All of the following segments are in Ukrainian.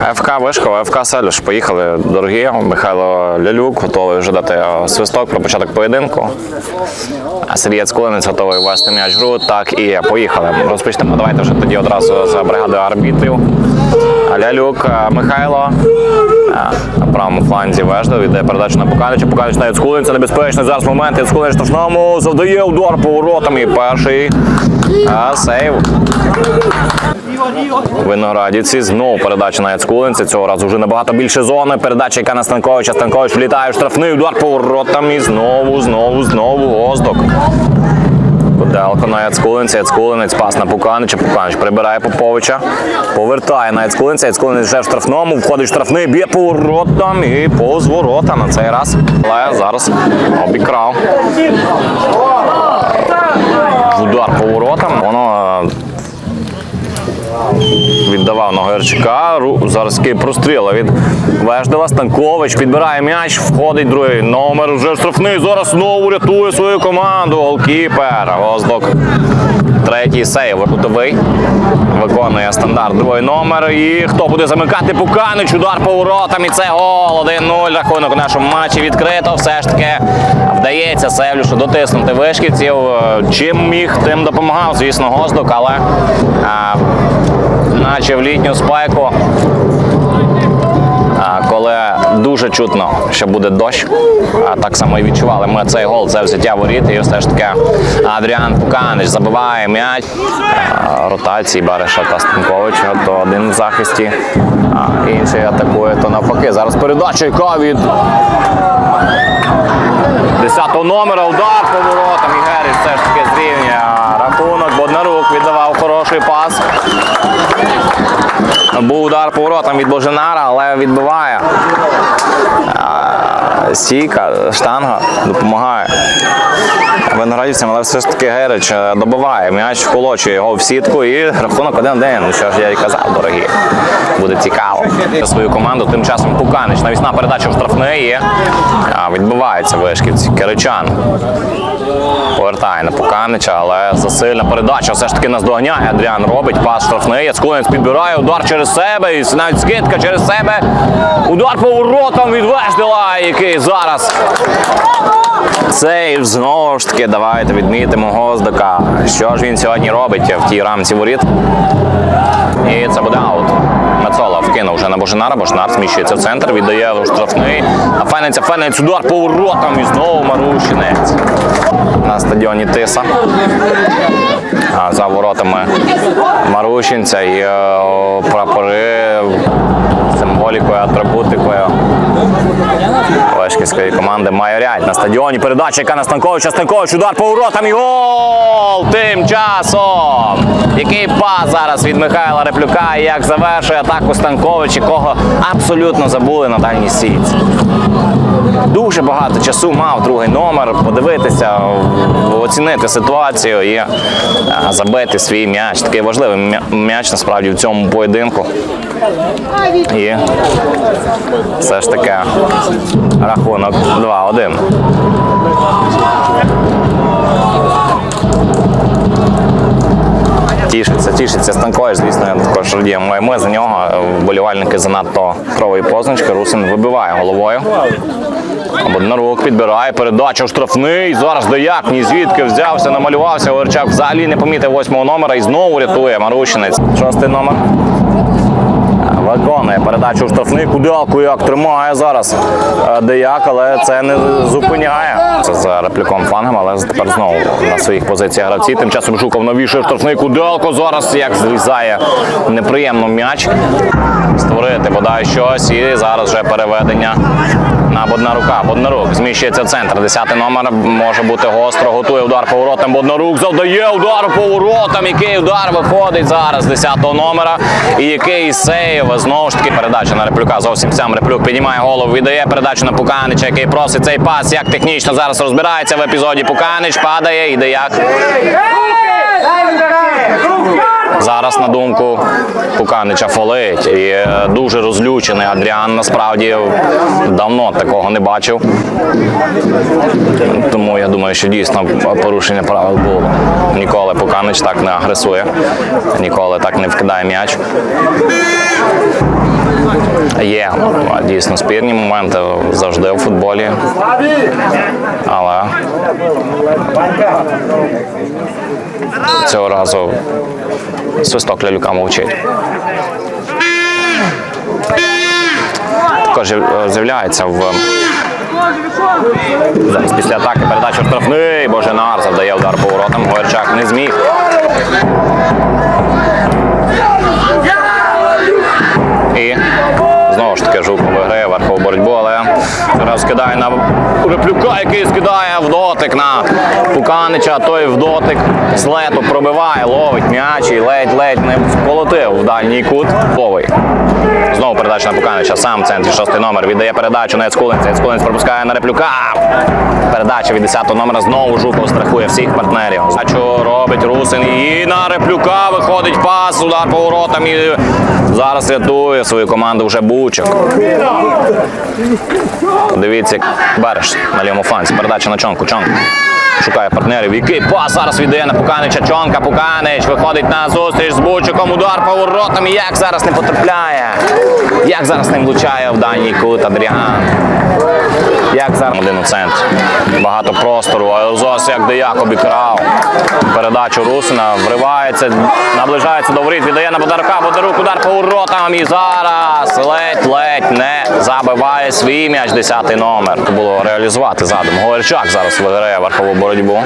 ФК Вишкова, ФК Селюш. Поїхали, дорогі. Михайло Лялюк готовий вже дати е, свисток про початок поєдинку. Сергій Цкулинець готовий вести м'яч гру. Так і. Поїхали. Розпочнемо. Давайте вже тоді одразу з бригади арбітрів. Лялюк е, Михайло. е, На правому фланзі Веждов йде передачу на Пуканича. Пуканич на Яцкулинця. Небезпечний зараз момент. Яцкулинець штрафному завдає удар поворотом. І перший сейв. Виноградівці знову передача на Яцкулинця. Цього разу вже набагато більше зони. Передача яка на Станковича. Станкович влітає штрафний удар поворотом. І знову, знову, знову Гоздок. Куделко на Яцкулинця. Яцкулинець пас на Пуканича. Пуканич прибирає Поповича. Повертає на Яцкулинця. Яцкулинець вже в штрафному. Входить в штрафний, б'є поворотом і повз ворота на цей раз. Але зараз обікрав. Удар поворотом. Воно віддавав на Герчика. Зараз такий від Веждова. Станкович підбирає м'яч, входить другий номер. Вже штрафний. Зараз знову рятує свою команду. Голкіпер. Воздок. Третій сейв. Кутовий. Виконує стандарт другий номер. І хто буде замикати Пуканич? Удар поворотом. І це гол. 1-0. Рахунок у нашому матчі відкрито. Все ж таки вдається Севлюшу дотиснути вишківців. Чим міг, тим допомагав, звісно, Гоздок, але наче в літню спеку. Коли дуже чутно, що буде дощ, так само і відчували ми цей гол, це взяття воріт. І все ж таки Адріан Пуканич забиває м'яч. Ротації Бариша та Станковича, то один в захисті, а інший атакує, то навпаки. Зараз передача, яка від 10-го номера, удар поворотом. І Геріс все ж таки зрівнює рахунок. Боднарук віддавав хороший пас. Був удар поворотом від Боженара, але відбиває. Стійка, штанга допомагає виноградівцям, але все ж таки Герич е, добиває м'яч, вколочує його в сітку і рахунок 1-1. Ну що ж я і казав, дорогі. Буде цікаво. Свою команду тим часом Пуканич. Навісна передача в штрафний і а, відбивається вишківці. Киричан повертає на Пуканича, але засильна передача все ж таки наздоганяє. Адріан робить пас штрафний. Яцкулинець підбирає удар через себе. І навіть скидка через себе. Удар поворотом від Веждела, який зараз. Сейв знову ж таки, давайте відмітимо Гоздока. Що ж він сьогодні робить в тій рамці воріт? І це буде аут. Вкинув вже на Божинара. Божинар зміщується в центр, віддає штрафний. А Фенець, а Фенець удар поворотом і знову Марущинець. На стадіоні Тиса. А за воротами Марущинця і е, прапори символікою, атрибутикою. Лешківської команди майорять на стадіоні. Передача, яка на Станковича. Станкович, удар поворотом і гол! Тим часом. Який пас зараз від Михайла Реплюка і як завершує атаку Станкович, якого абсолютно забули на дальній сітці. Дуже багато часу мав другий номер подивитися, оцінити ситуацію і е, забити свій м'яч. Такий важливий м'яч насправді в цьому поєдинку. І все ж таки рахунок 2-1. Тішиться, тішиться Станкович, звісно, також радіємо ми за нього. Вболівальники занадто крової позначки. Русин вибиває головою. Боднарук підбирає передачу штрафний. Зараз Дояк ні звідки взявся, намалювався. Оверчак взагалі не помітив восьмого номера і знову рятує Марущинець. Шостий номер. Виконує передачу штрафний. Куделку як тримає зараз е, Деяк, але це не зупиняє. Це за репліком флангом, але тепер знову на своїх позиціях гравці. Тим часом Жуков навішує штрафний Куделко. Зараз як зрізає неприємно м'яч. Створити бодай щось. І зараз вже переведення на Боднарука. Боднарук зміщується в центр. Десятий номер може бути гостро. Готує удар поворотом. Боднарук завдає удар поворотом. Який удар виходить зараз з 10-го номера. І який сейв. Знову ж таки передача на Реплюка. Зовсім сам Реплюк піднімає голову. Віддає передачу на Пуканича, який просить цей пас. Як технічно зараз розбирається в епізоді. Пуканич падає. Іде як. Зараз на думку Пуканича фолить. І е, дуже розлючений Адріан насправді давно такого не бачив. Тому я думаю, що дійсно порушення правил було. Ніколи Пуканич так не агресує, ніколи так не вкидає м'яч. Є дійсно спірні моменти завжди у футболі. Але цього разу свисток Лялюка мовчить. Також з'являється в зараз після атаки передача штрафний. Боженар завдає удар по воротам. Говерчак не зміг. І знову ж таки Жуков виграє верхову боротьбу, але скидає на Реплюка, який скидає в дотик на Пуканича, той в дотик з лету пробиває, ловить м'яч і ледь-ледь не вколотив в дальній кут. Ловий. Знову передача на Пуканича, сам в центрі шостий номер віддає передачу на Яцкулинця. Яцкулинець пропускає на Реплюка. Передача від 10-го номера знову Жуков страхує всіх партнерів. Бачу, робить Русин і на Реплюка виходить пас, удар по воротам і зараз рятує свою команду вже Бучик. Дивіться, як береш на лівому фланці. Передача на Чонку. Чонку. Шукає партнерів. Який пас зараз віддає на Пуканича. Чонка. Пуканич виходить на зустріч з Бучуком. Удар по воротам. І як зараз не потрапляє? Як зараз не влучає в даній кут Адріан? Як зараз один у центрі. Багато простору. А Зос як Деяк обікрав. Передачу Русина. Вривається, наближається до воріт. Віддає на Бодарка. Бодарук удар по уротам І зараз ледь-ледь не забиває свій м'яч. Десятий номер. Це було реалізувати задум. Говерчак зараз виграє верхову боротьбу.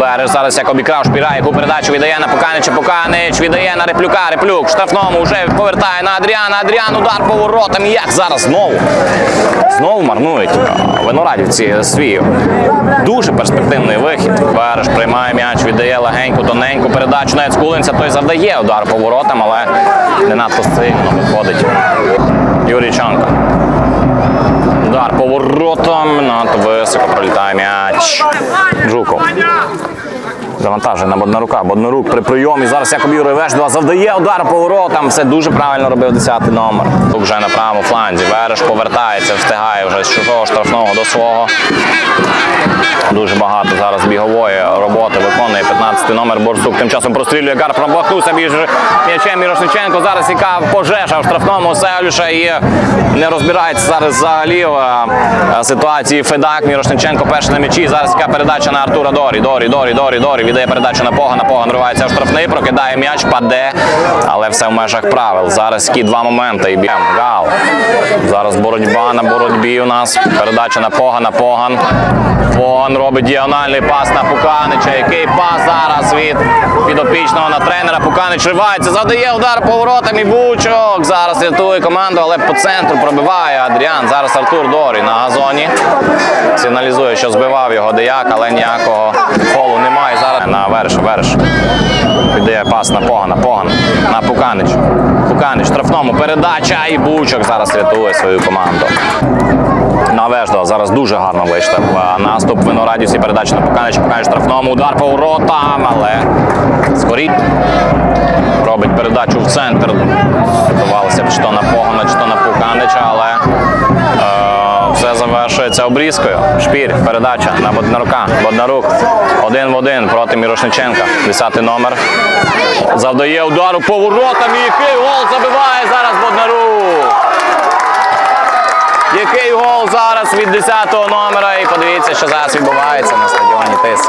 Береш зараз як обікрав шпіра, яку передачу віддає на Пуканича. Пуканич віддає на Реплюка. Реплюк штрафному вже повертає на Адріана. Адріан удар по воротам. Як зараз знову? Знову марнують а, виноградівці свій дуже перспективний вихід. Береш приймає м'яч, віддає легеньку, тоненьку передачу на Яцкулинця. Той завдає удар по воротам, але не надто сильно виходить Юрій Чанко. Удар по воротам, надто високо пролітає м'яч. Жуков. Завантажує на Боднарука. Боднарук при прийомі. Зараз Якоб Юрій Веждова завдає удар по воротам. Все дуже правильно робив 10-й номер. Тут вже на правому фланзі. Вереш повертається, встигає вже з чужого штрафного до свого. Дуже багато зараз бігової роботи виконує 15 номер Борсук. Тим часом прострілює Гар промахнувся між м'ячем Мірошниченко. Зараз яка пожежа в штрафному Селюша і не розбирається зараз взагалі в е, ситуації Федак. Мірошниченко перший на м'ячі. Зараз яка передача на Артура Дорі. Дорі, Дорі, Дорі, Дорі. Віддає передачу на Погана. Поган ривається в штрафний, прокидає м'яч, паде, але все в межах правил. Зараз такі два моменти. І б'ємо. Гал. Зараз боротьба на боротьбі у нас. Передача на Погана. Поган. Поган робить діагональний пас на Пуканича. Який пас зараз від підопічного на тренера. Пуканич ривається, завдає удар по воротам і Бучок. Зараз рятує команду, але по центру пробиває Адріан. Зараз Артур Дорі на газоні. Сигналізує, що збивав його деяк, але ніякого фолу немає. Зараз на верш, верш. Віддає пас на Погана. Поган на Пуканич. Пуканич штрафному передача і Бучок зараз рятує свою команду. На зараз дуже гарно вийшли в наступ Виноградівці. Передача на Пуканич. Пуканич штрафному. Удар по воротам, але скоріть. Робить передачу в центр. Здавалося чи то на Погана, чи то на Пуканича, але е, все завершується обрізкою. Шпір, передача на Боднарука. Боднарук один в один проти Мірошниченка. Десятий номер. Завдає удару по воротам. І який гол забиває зараз Боднарук. Який гол зараз від 10-го номера. І подивіться, що зараз відбувається на стадіоні Тис.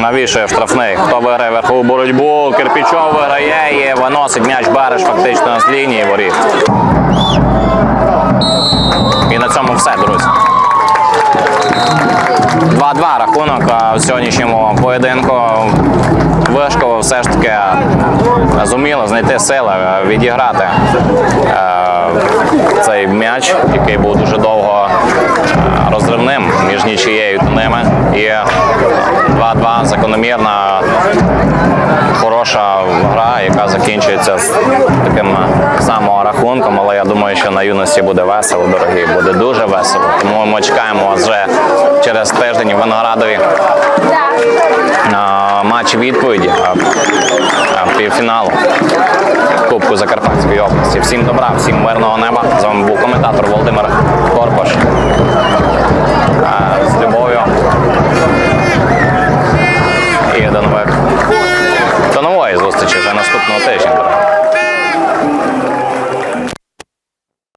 Навішує штрафний. Хто виграє верхову боротьбу? Кирпічов виграє і виносить м'яч Бариш фактично з лінії воріт. І на цьому все, друзі. Зуміло знайти сили, е, відіграти е, цей м'яч, який був дуже довго е, розривним між нічією та ними. І 2-2 закономірна хороша гра, яка закінчується з таким самим рахунком, але я думаю, що на юності буде весело, дорогі, буде дуже весело. Тому ми чекаємо вас вже через тиждень в Виноградові матчі відповіді півфіналу Кубку Закарпатської області. Всім добра, всім мирного неба. З вами був коментатор Володимир Корпош.